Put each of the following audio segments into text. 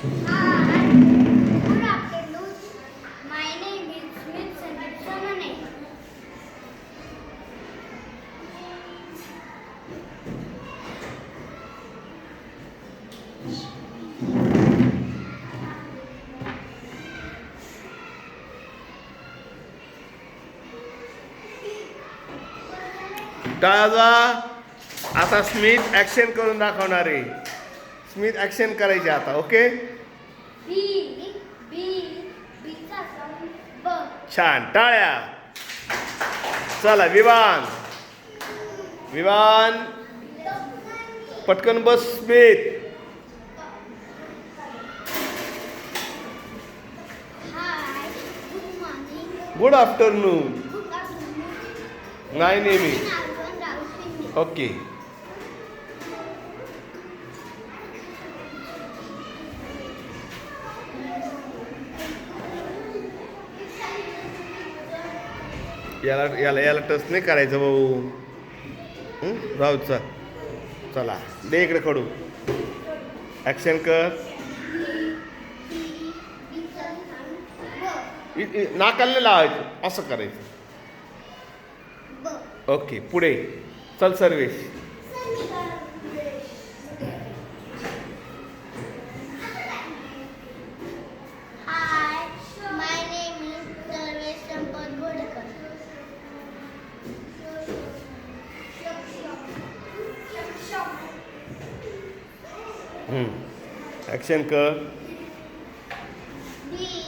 দাদা আতা Smith action করুন রাখো নারী स्मिथ ऍक्शन करायची आता ओके. छान टाळ्या चला विमान विमान पटकन बस morning. Good afternoon. नाही नेहमी. ओके याला याला याला टच नाही करायचं भाऊ? राहू चल. चला. दे इकडे खडू. ॲक्शन कर. Bचा sound ब. इ- इ- नाकाला नाही लावायचं. असं करायचं. ओके पुढे. चल सर्वेश. ॲक्शन कर.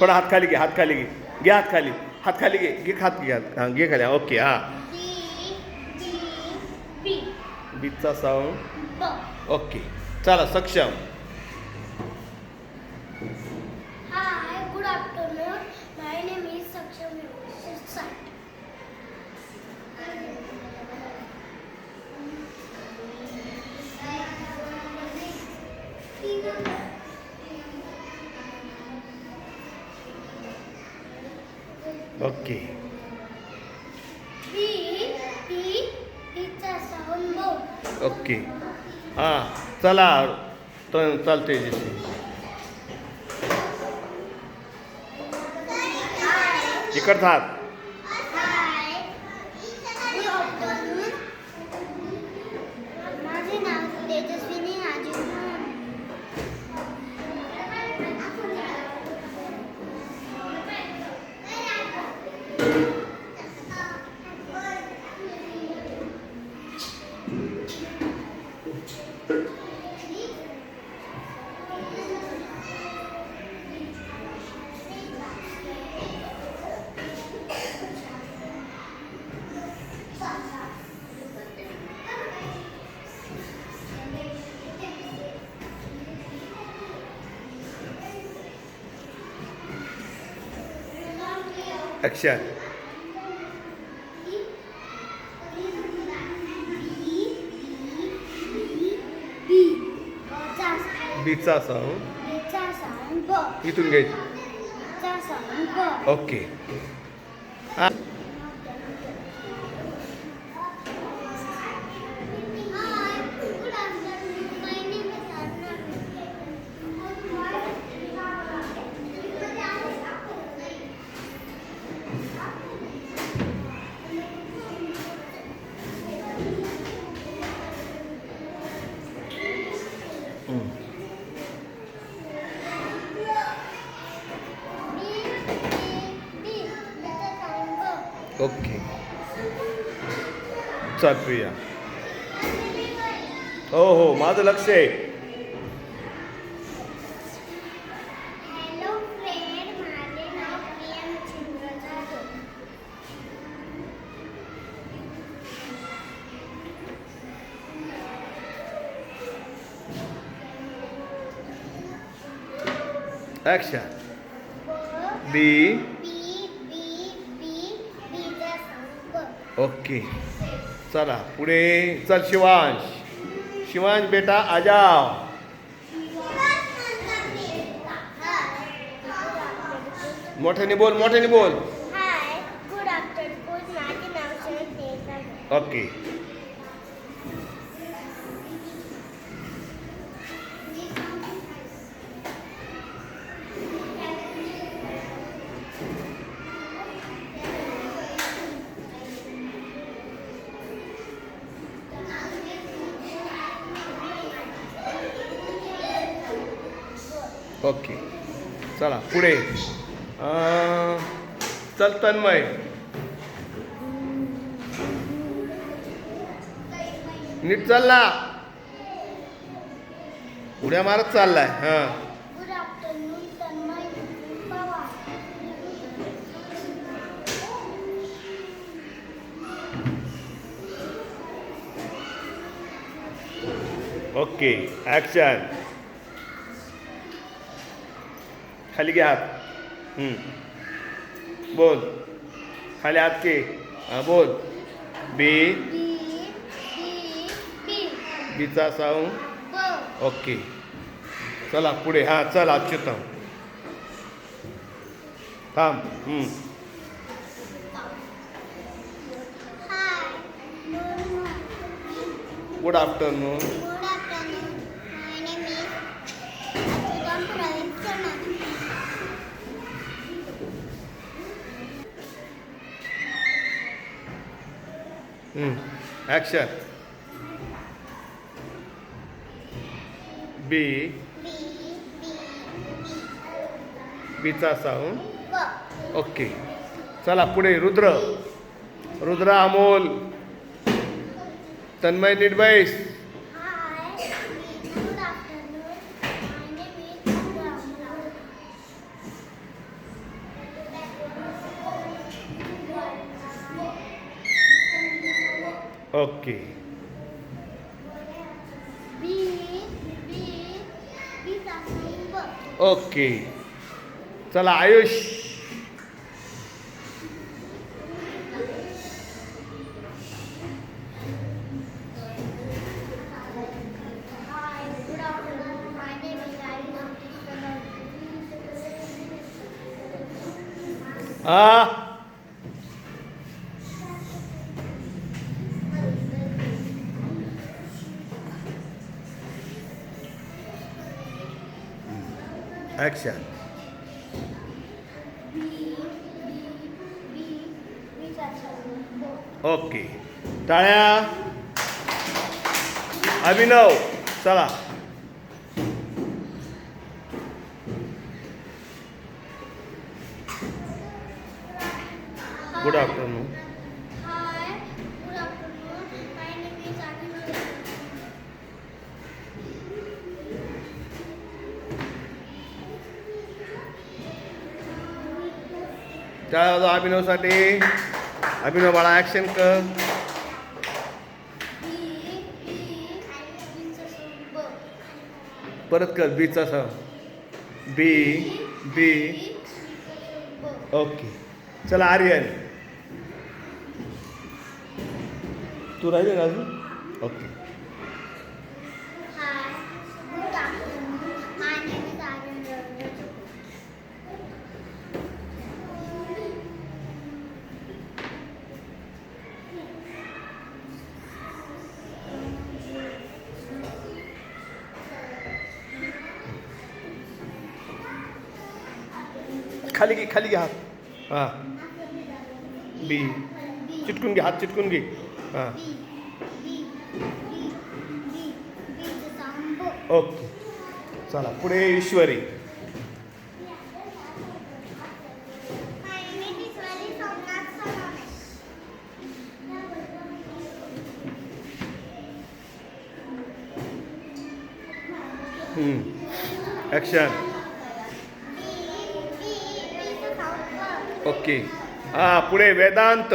थोडा हात खाली घे हात खाली घे. घे हात खाली. हात खाली घे. घे हात घे. हात हां घे खाली. ओके हां. बीटचा साऊंड. ओके. चला सक्षम. ओके. ओके. हां चला चालते जशी. इकडचा ॲक्शन बीचा साऊंड इथून घ्यायचं ओके चल प्रिया हो हो माझं लक्ष आहे ॲक्शन sound ब. ओके चला पुढे चल शिवांश. शिवांश बेटा आ जाओ मोठ्याने बोल मोठ्याने बोल. Okay okay. चला पुढे. चल तन्मय. नीट चालला उड्या मारत चाललाय हां. ओके ॲक्शन खाली घ्या हात. बोल. खाली हात के. हां बोल. बी. बीचा साऊंड. ओके. चला पुढे. हा चल अच्युतम. थांब. Good afternoon my name is Hmm, Achyutam Praveen b. Action B बीचा साऊंड ओके चला पुढे रुद्र. रुद्र अमोल. तन्मय नीट ओके. ओके. चला आयुष. Hi, ब ओके टाळ्या अभिनव चला टाळ्या वाजवा अभिनवसाठी. अभिनव बाळा ॲक्शन कर. परत कर बीचा सह. बी बी ओके चला आर्यन तू राहिले का अजून? ओके खाली घे खाली घे हात हां। बी। चिटकून घे हात चिटकून घे हां। B B B B B सासून ब ओके। चला पुढे ईश्वरी। My ओके हां पुढे वेदांत.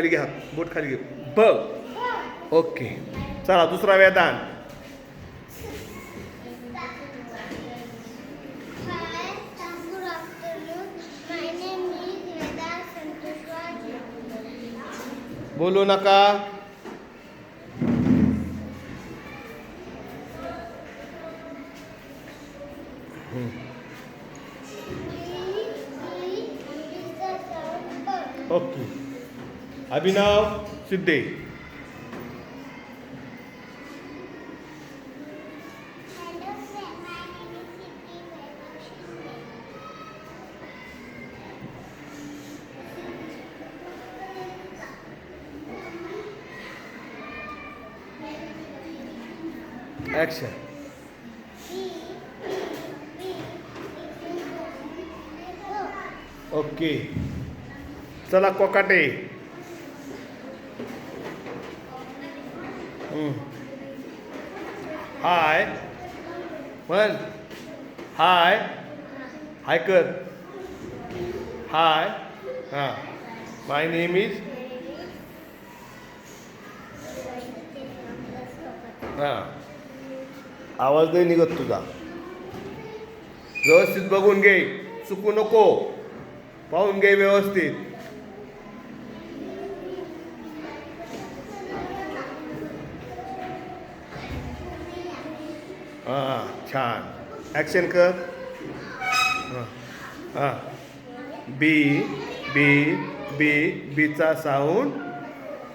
खाली घे हात बोट खाली घे. ब. ओके. चला दुसरा वेदांत Hi, good अभिनव सिद्धे ॲक्शन ओके चला कोकाटे हम्म. हाय. म्हण. हाय. हाय कर. हाय. हां. माय नेम इज हां. आवाज नाही निघत तुझा. व्यवस्थित बघून घे. चुकू नको. पाहून घे व्यवस्थित. हां छान. ॲक्शन कर. हां हां. बी बी बी बीचा साऊंड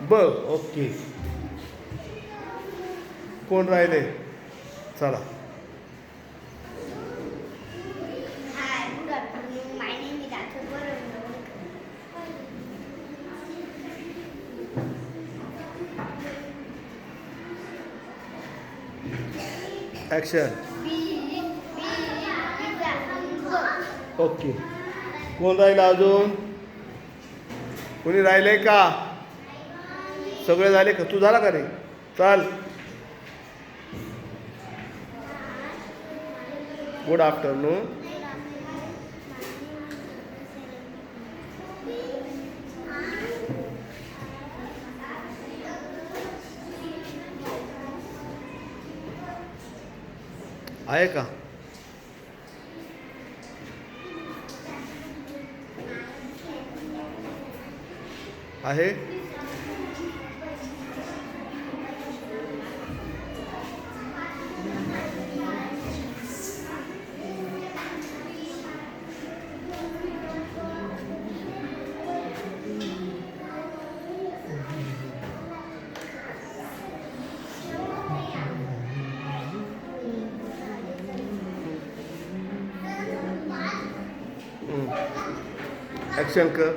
ब ओके कोण राहिले? चला. ॲक्शन ओके कोण राहिलं अजून? कोणी राहिले का? सगळे झाले का? तू झाला का रे चाल. गुड आफ्टरनून आहे का? आहे? ॲक्शन कर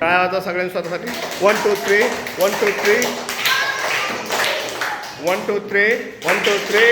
काय आता सगळ्यांनी स्वतःसाठी? One two three one two three one two three one two three